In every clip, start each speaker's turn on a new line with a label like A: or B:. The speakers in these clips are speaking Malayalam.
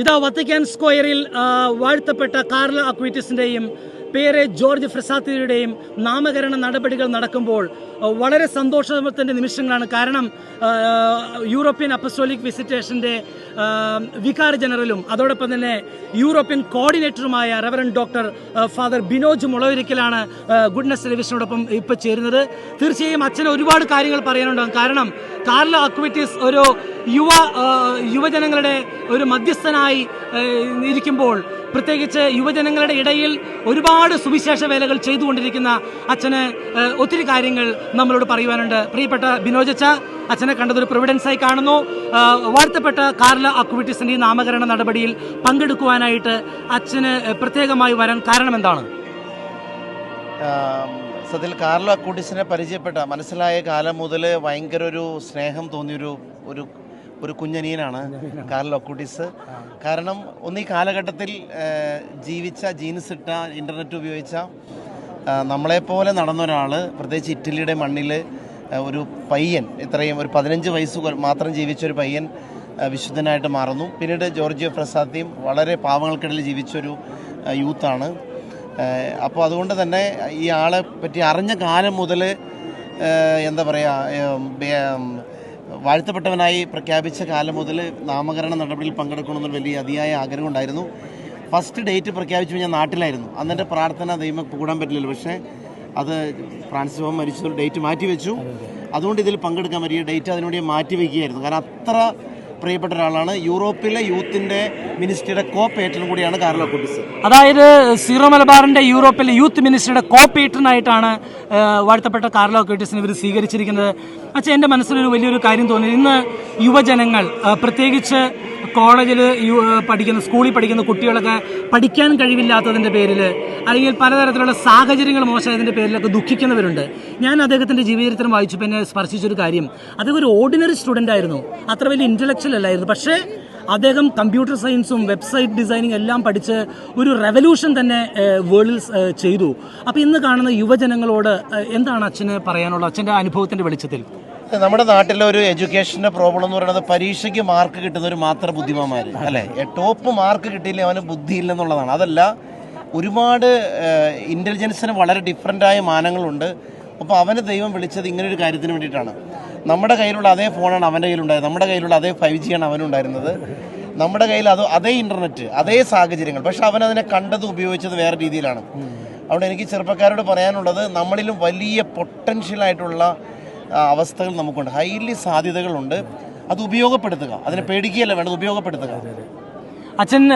A: ഇതാ വത്തിക്കാൻ സ്ക്വയറിൽ വാഴ്ത്തപ്പെട്ട കാർല അക്വിറ്റിസിന്റെയും പേര് ജോർജ് ഫ്രസാത്തിയുടെയും നാമകരണ നടപടികൾ നടക്കുമ്പോൾ വളരെ സന്തോഷത്തിന്റെ നിമിഷങ്ങളാണ്. കാരണം യൂറോപ്യൻ അപ്പസ്റ്റോലിക് വിസിറ്റേഷന്റെ വികാർ ജനറലും അതോടൊപ്പം തന്നെ യൂറോപ്യൻ കോർഡിനേറ്ററുമായ റവറൻ ഡോക്ടർ ഫാദർ ബിനോജ് മുളവരിക്കലാണ് ഗുഡ്നസ് ടെലിവിഷനോടൊപ്പം ഇപ്പോൾ ചേരുന്നത്. തീർച്ചയായും അച്ഛന് ഒരുപാട് കാര്യങ്ങൾ പറയാനുണ്ടാകും. കാരണം കാർല അക്വിറ്റീസ് ഒരു യുവ യുവജനങ്ങളുടെ ഒരു മധ്യസ്ഥനായി ഇരിക്കുമ്പോൾ പ്രത്യേകിച്ച് യുവജനങ്ങളുടെ ഇടയിൽ ഒരുപാട് സുവിശേഷ വേലകൾ ചെയ്തുകൊണ്ടിരിക്കുന്ന അച്ഛന് ഒത്തിരി കാര്യങ്ങൾ നമ്മളോട് പറയുവാനുണ്ട്. പ്രിയപ്പെട്ട ബിനോജച്ച അച്ഛനെ കണ്ടതൊരു പ്രൊവിഡൻസായി കാണുന്നു. വാഴ്ത്തപ്പെട്ട കാർല അക്വിറ്റീസിന്റെ നാമകരണ നടപടിയിൽ പങ്കെടുക്കുവാനായിട്ട് അച്ഛന് പ്രത്യേകമായി വരാൻ കാരണം എന്താണ്?
B: സത്യത്തിൽ കാർലോ അക്കൂട്ടിസിനെ പരിചയപ്പെട്ട മനസ്സിലായ കാലം മുതൽ ഭയങ്കര ഒരു സ്നേഹം തോന്നിയൊരു ഒരു ഒരു കുഞ്ഞനിയനാണ് കാർലോ അക്കൂട്ടിസ് കാരണം ഒന്ന് ഈ കാലഘട്ടത്തിൽ ജീവിച്ച ജീൻസ് ഇട്ട ഇന്റർനെറ്റ് ഉപയോഗിച്ച നമ്മളെപ്പോലെ നടന്ന ഒരാൾ പ്രത്യേകിച്ച് ഇറ്റലിയുടെ മണ്ണിൽ ഒരു പയ്യൻ ഇത്രയും ഒരു പതിനഞ്ച് വയസ്സ് മാത്രം ജീവിച്ച ഒരു പയ്യൻ വിശുദ്ധനായിട്ട് മാറുന്നു. പിന്നീട് ജോർജിയോ പ്രസാദിയും വളരെ പാവങ്ങൾക്കിടയിൽ ജീവിച്ചൊരു യൂത്താണ്. അപ്പോൾ അതുകൊണ്ട് തന്നെ ഈ ആളെ പറ്റി അറിഞ്ഞ കാലം മുതൽ എന്താ പറയുക വാഴ്ത്തപ്പെട്ടവനായി പ്രഖ്യാപിച്ച കാലം മുതൽ നാമകരണ നടപടിയിൽ പങ്കെടുക്കണമെന്നൊരു വലിയ അതിയായ ആഗ്രഹം ഉണ്ടായിരുന്നു. ഫസ്റ്റ് ഡേറ്റ് പ്രഖ്യാപിച്ചു ഞാൻ നാട്ടിലായിരുന്നു. അന്ന് എന്റെ പ്രാർത്ഥന ദൈവം കൂടാൻ പറ്റില്ലല്ലോ. പക്ഷേ അത് ഫ്രാൻസിസ് മരിച്ചൊരു ഡേറ്റ് മാറ്റി വെച്ചു അതുകൊണ്ട് ഇതിൽ പങ്കെടുക്കാൻ പറ്റിയ ഡേറ്റ് അതിനുവേണ്ടി മാറ്റി വയ്ക്കുകയായിരുന്നു കാരണം അത്ര പ്രിയപ്പെട്ട ഒരാളാണ്. യൂറോപ്പിലെ യൂത്തിന്റെ മിനിസ്ട്രിയുടെ കോ പേറ്റൺ കൂടിയാണ് കാർലോ കുട്ടിസ്.
A: അതായത് സീറോ മലബാറിന്റെ യൂറോപ്പിലെ യൂത്ത് മിനിസ്റ്ററുടെ കോ പേറ്റണായിട്ടാണ് വാഴ്ത്തപ്പെട്ട കാർലോ കുട്ടിസിന് ഇവർ സ്വീകരിച്ചിരിക്കുന്നത്. അച്ഛൻ എന്റെ മനസ്സിലൊരു വലിയൊരു കാര്യം തോന്നി. ഇന്ന് യുവജനങ്ങൾ പ്രത്യേകിച്ച് കോളേജിൽ പഠിക്കുന്ന സ്കൂളിൽ പഠിക്കുന്ന കുട്ടികളൊക്കെ പഠിക്കാൻ കഴിവില്ലാത്തതിന്റെ പേരിൽ അല്ലെങ്കിൽ പലതരത്തിലുള്ള സാഹചര്യങ്ങൾ മോശമായതിന്റെ പേരിലൊക്കെ ദുഃഖിക്കുന്നവരുണ്ട്. ഞാൻ അദ്ദേഹത്തിന്റെ ജീവചരിത്രം വായിച്ചപ്പോൾ എന്നെ സ്പർശിച്ചൊരു കാര്യം. അദ്ദേഹം ഒരു ഓർഡിനറി സ്റ്റുഡന്റ് ആയിരുന്നു. അത്ര വലിയ ഇന്റലക്ച്വൽ അല്ലായിരുന്നു. പക്ഷേ അദ്ദേഹം കമ്പ്യൂട്ടർ സയൻസും വെബ്സൈറ്റ് ഡിസൈനിങ് എല്ലാം പഠിച്ച് ഒരു റെവല്യൂഷൻ തന്നെ വേൾഡിൽ ചെയ്തു. അപ്പോൾ ഇന്ന് കാണുന്ന യുവജനങ്ങളോട് എന്താണ് അച്ഛന് പറയാനുള്ളത് അച്ഛന്റെ അനുഭവത്തിന്റെ വെളിച്ചത്തിൽ?
B: നമ്മുടെ നാട്ടിലെ ഒരു എഡ്യൂക്കേഷന്റെ പ്രോബ്ലം എന്ന് പറയുന്നത് പരീക്ഷയ്ക്ക് മാർക്ക് കിട്ടുന്നവർ മാത്രം ബുദ്ധിമാന്മാർ അല്ലേ? ടോപ്പ് മാർക്ക് കിട്ടിയില്ല അവന് ബുദ്ധിയില്ലെന്നുള്ളതാണ്. അതല്ല ഒരുപാട് ഇന്റലിജൻസിന് വളരെ ഡിഫറന്റായ മാനങ്ങളുണ്ട്. അപ്പോൾ അവന് ദൈവം വിളിച്ചത് ഇങ്ങനൊരു കാര്യത്തിന് വേണ്ടിയിട്ടാണ്. നമ്മുടെ കയ്യിലുള്ള അതേ ഫോണാണ് അവന്റെ കയ്യിലുണ്ടായത്. നമ്മുടെ കയ്യിലുള്ള അതേ ഫൈവ് ജി ആണ് അവനുണ്ടായിരുന്നത് നമ്മുടെ കയ്യിൽ അത് അതേ ഇന്റർനെറ്റ് അതേ സാഹചര്യങ്ങൾ. പക്ഷെ അവൻ അതിനെ കണ്ടത് ഉപയോഗിച്ചത് വേറെ രീതിയിലാണ്. അതുകൊണ്ട് എനിക്ക് ചെറുപ്പക്കാരോട് പറയാനുള്ളത് നമ്മളിലും വലിയ പൊട്ടൻഷ്യലായിട്ടുള്ള ആ, അവസ്ഥകൾ നമുക്കുണ്ട്. ഹൈലി സാധ്യതകളുണ്ട്. അത് ഉപയോഗപ്പെടുത്തുക. അതിനെ പേടിക്കുകയല്ല വേണ്ടത് ഉപയോഗപ്പെടുത്തുക.
A: അച്ഛൻ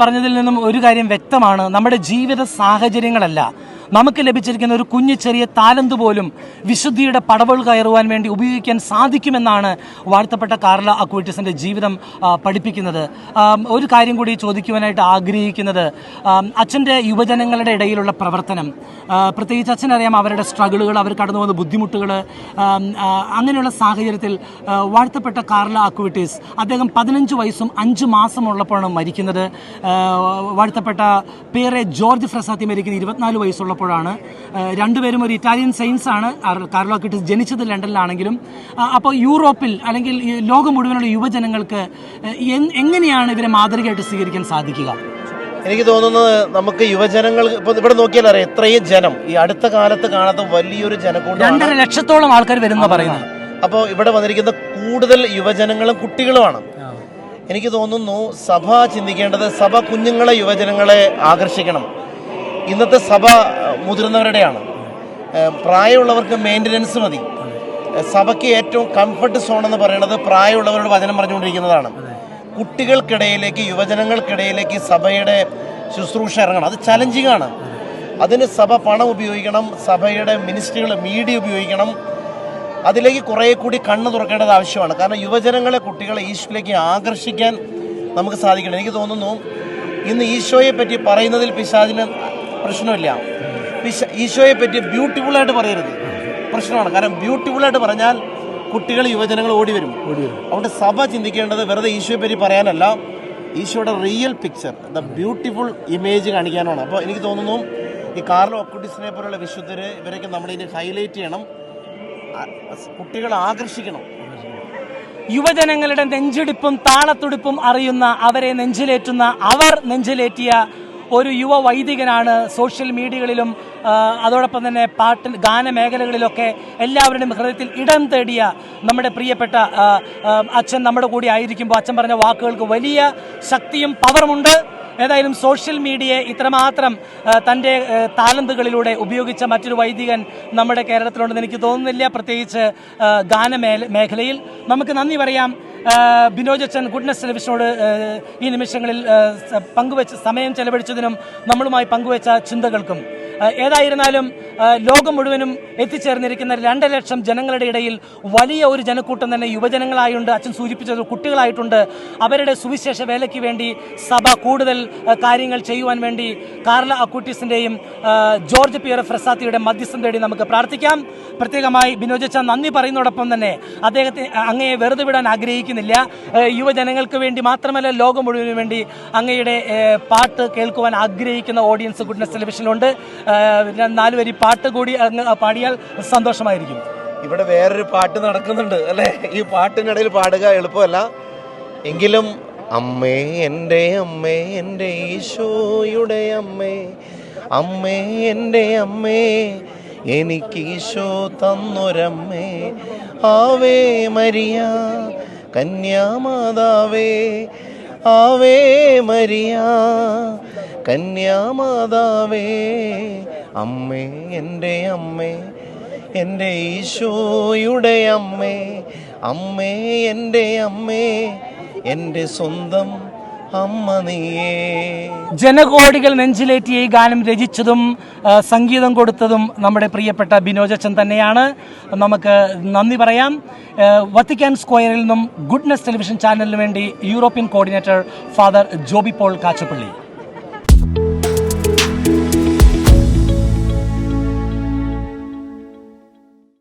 A: പറഞ്ഞതിൽ നിന്നും ഒരു കാര്യം വ്യക്തമാണ്. നമ്മുടെ ജീവിത സാഹചര്യങ്ങളല്ല. നമുക്ക് ലഭിച്ചിരിക്കുന്ന ഒരു കുഞ്ഞു ചെറിയ താലന്ത് പോലും വിശുദ്ധിയുടെ പടവുകൾ കയറുവാൻ വേണ്ടി ഉപയോഗിക്കാൻ സാധിക്കുമെന്നാണ് വാഴ്ത്തപ്പെട്ട കാർല അക്വിറ്റിസിന്റെ ജീവിതം പഠിപ്പിക്കുന്നത്. ഒരു കാര്യം കൂടി ചോദിക്കുവാനായിട്ട് ആഗ്രഹിക്കുന്നത്. അച്ഛന്റെ യുവജനങ്ങളുടെ ഇടയിലുള്ള പ്രവർത്തനം. പ്രത്യേകിച്ച് അച്ഛനറിയാം അവരുടെ സ്ട്രഗിളുകൾ അവർ കടന്നു പോകുന്ന ബുദ്ധിമുട്ടുകൾ അങ്ങനെയുള്ള സാഹചര്യത്തിൽ വാഴ്ത്തപ്പെട്ട കാർല അക്വിറ്റീസ് അദ്ദേഹം പതിനഞ്ച് വയസ്സും അഞ്ച് മാസമുള്ളപ്പോഴാണ് മരിക്കുന്നത്. വാഴ്ത്തപ്പെട്ട പേരെ ജോർജ് ഫ്രസാത്തി മരിക്കുന്ന ഇരുപത്തിനാല് വയസ്സുള്ളപ്പോഴാണ് ആ, രണ്ടുപേരും ഒരു ഇറ്റാലിയൻ സയൻസ് ആണ് കാർലോ കിട്ടിസ് ജനിച്ചത് ലണ്ടനിലാണെങ്കിലും അപ്പോൾ യൂറോപ്പിൽ അല്ലെങ്കിൽ ലോകം മുഴുവനുള്ള യുവജനങ്ങൾക്ക് എങ്ങനെയാണ് ഇവരെ മാതൃകയായിട്ട് സ്വീകരിക്കാൻ സാധിക്കുക?
B: എനിക്ക് തോന്നുന്നത് നമുക്ക് യുവജനങ്ങൾ ഇപ്പൊ ഇവിടെ നോക്കിയാൽ അറിയാം ഇത്രയും ജനം ഈ അടുത്ത കാലത്ത് കാണാത്ത വലിയൊരു ജനക്കൂട്ടം
A: രണ്ടര ലക്ഷത്തോളം ആൾക്കാർ വരുന്ന പറയുന്നത്.
B: അപ്പോൾ ഇവിടെ വന്നിരിക്കുന്ന കൂടുതൽ യുവജനങ്ങളും കുട്ടികളുമാണ്. എനിക്ക് തോന്നുന്നു സഭ ചിന്തിക്കേണ്ടത് സഭ കുഞ്ഞുങ്ങളെ യുവജനങ്ങളെ ആകർഷിക്കണം. ഇന്നത്തെ സഭ മുതിർന്നവരുടെയാണ്. പ്രായമുള്ളവർക്ക് മെയിന്റനൻസ് മതി. സഭയ്ക്ക് ഏറ്റവും കംഫർട്ട് സോൺ എന്ന് പറയുന്നത് പ്രായമുള്ളവരോട് വചനം പറഞ്ഞുകൊണ്ടിരിക്കുന്നതാണ്. കുട്ടികൾക്കിടയിലേക്ക് യുവജനങ്ങൾക്കിടയിലേക്ക് സഭയുടെ ശുശ്രൂഷ ഇറങ്ങണം. അത് ചലഞ്ചിങ് ആണ്. അതിന് സഭ പണം ഉപയോഗിക്കണം സഭയുടെ മിനിസ്ട്രികൾ മീഡിയ ഉപയോഗിക്കണം. അതിലേക്ക് കുറേ കൂടി കണ്ണ് തുറക്കേണ്ടത് ആവശ്യമാണ്. കാരണം യുവജനങ്ങളെ കുട്ടികളെ ഈശോയിലേക്ക് ആകർഷിക്കാൻ നമുക്ക് സാധിക്കണം. എനിക്ക് തോന്നുന്നു ഇന്ന് ഈശോയെ പറ്റി പറയുന്നതിൽ പിശാചിന് പ്രശ്നമില്ല. ഈശോയെ പറ്റി ബ്യൂട്ടിഫുൾ ആയിട്ട് പറയരുത്. പ്രശ്നമാണ്. കാരണം ബ്യൂട്ടിഫുൾ ആയിട്ട് പറഞ്ഞാൽ കുട്ടികൾ യുവജനങ്ങൾ ഓടി വരും. അതുകൊണ്ട് സഭ ചിന്തിക്കേണ്ടത് വെറുതെ ഈശോയെ പറ്റി പറയാനല്ല. ഈശോയുടെ real picture the beautiful image കാണിക്കാനാണ്. അപ്പോൾ എനിക്ക് തോന്നുന്നു ഈ കാർലോ അക്കുട്ടിസിനെ പോലുള്ള വിശുദ്ധര് ഇവരൊക്കെ നമ്മൾ ഇനി ഹൈലൈറ്റ് ചെയ്യണം. കുട്ടികളെ ആകർഷിക്കണം.
A: യുവജനങ്ങളുടെ നെഞ്ചിടിപ്പും താളത്തുടിപ്പും അറിയുന്ന അവരെ നെഞ്ചിലേറ്റുന്ന അവർ നെഞ്ചിലേറ്റിയ ഒരു യുവ വൈദികനാണ് സോഷ്യൽ മീഡിയകളിലും അതോടൊപ്പം തന്നെ പാട്ട് ഗാനമേഖലകളിലൊക്കെ എല്ലാവരുടെയും ഹൃദയത്തിൽ ഇടം തേടിയ നമ്മുടെ പ്രിയപ്പെട്ട അച്ഛൻ നമ്മുടെ കൂടെ ആയിരിക്കുമ്പോൾ അച്ഛൻ പറഞ്ഞ വാക്കുകൾക്ക് വലിയ ശക്തിയും പവറുമുണ്ട്. ഏതായാലും സോഷ്യൽ മീഡിയയെ ഇത്രമാത്രം തന്റെ താലന്തുകളിലൂടെ ഉപയോഗിച്ച മറ്റൊരു വൈദികൻ നമ്മുടെ കേരളത്തിലുണ്ടെന്ന് എനിക്ക് തോന്നുന്നില്ല. പ്രത്യേകിച്ച് ഗാന മേഖലയിൽ. നമുക്ക് നന്ദി പറയാം. ബിനോജ് അച്ഛൻ ഗുഡ്നസ് ടെലിവിഷനോട് ഈ നിമിഷങ്ങളിൽ പങ്കുവെച്ച് സമയം ചെലവഴിച്ചതിനും നമ്മളുമായി പങ്കുവെച്ച ചിന്തകൾക്കും. ഏതായിരുന്നാലും ലോകം മുഴുവനും എത്തിച്ചേർന്നിരിക്കുന്ന രണ്ട് ലക്ഷം ജനങ്ങളുടെ ഇടയിൽ വലിയ ഒരു ജനക്കൂട്ടം തന്നെ യുവജനങ്ങളായുണ്ട്. അച്ഛൻ സൂചിപ്പിച്ചത് കുട്ടികളായിട്ടുണ്ട്. അവരുടെ സുവിശേഷ വേലയ്ക്ക് വേണ്ടി സഭ കൂടുതൽ കാര്യങ്ങൾ ചെയ്യുവാൻ വേണ്ടി കാർല അക്കൂട്ടീസിന്റെയും ജോർജ് പിയർ ഫ്രസാത്തിയുടെ മധ്യസ്ഥം തേടി നമുക്ക് പ്രാർത്ഥിക്കാം. പ്രത്യേകമായി ബിനോജ് അച്ഛൻ നന്ദി പറയുന്നതോടൊപ്പം തന്നെ അദ്ദേഹത്തെ അങ്ങയെ വെറുതെ വിടാൻ ആഗ്രഹിക്കുന്നില്ല. യുവജനങ്ങൾക്ക് വേണ്ടി മാത്രമല്ല ലോകം മുഴുവനും വേണ്ടി അങ്ങയുടെ പാട്ട് കേൾക്കുവാൻ ആഗ്രഹിക്കുന്ന ഓഡിയൻസ് ഗുഡ്നസ് ടെലിവിഷനിലുണ്ട്. നാലുവരി വരി പാട്ട് കൂടി പാടിയാൽ സന്തോഷമായിരിക്കും.
B: ഇവിടെ വേറൊരു പാട്ട് നടക്കുന്നുണ്ട് അല്ലേ? ഈ പാട്ടിനിടയിൽ പാടുക എളുപ്പമല്ല. എങ്കിലും അമ്മേ എന്റെ അമ്മേ എന്റെ ഈശോയുടെ അമ്മേ അമ്മേ എന്റെ അമ്മേ എനിക്ക് ഈശോ തന്നൊരമ്മേ. ആവേ മരിയ കന്യാമാതാവേ ആവേ മരിയ കന്യാമാതാവേ അമ്മേ എന്റെ അമ്മേ എന്റെ ഈശോയുടെ അമ്മേ അമ്മേ എന്റെ അമ്മേ എന്റെ സ്വന്തം അമ്മ നീയേ.
A: ജനകോടികൾ നെഞ്ചിലേറ്റി ഈ ഗാനം രചിച്ചതും സംഗീതം കൊടുത്തതും നമ്മുടെ പ്രിയപ്പെട്ട ബിനോജച്ചൻ തന്നെയാണ്. നമുക്ക് നന്ദി പറയാം. വത്തിക്കാൻ സ്ക്വയറിൽ നിന്നും ഗുഡ്നസ് ടെലിവിഷൻ ചാനലിന് വേണ്ടി European coordinator father Joby Paul Kachappally.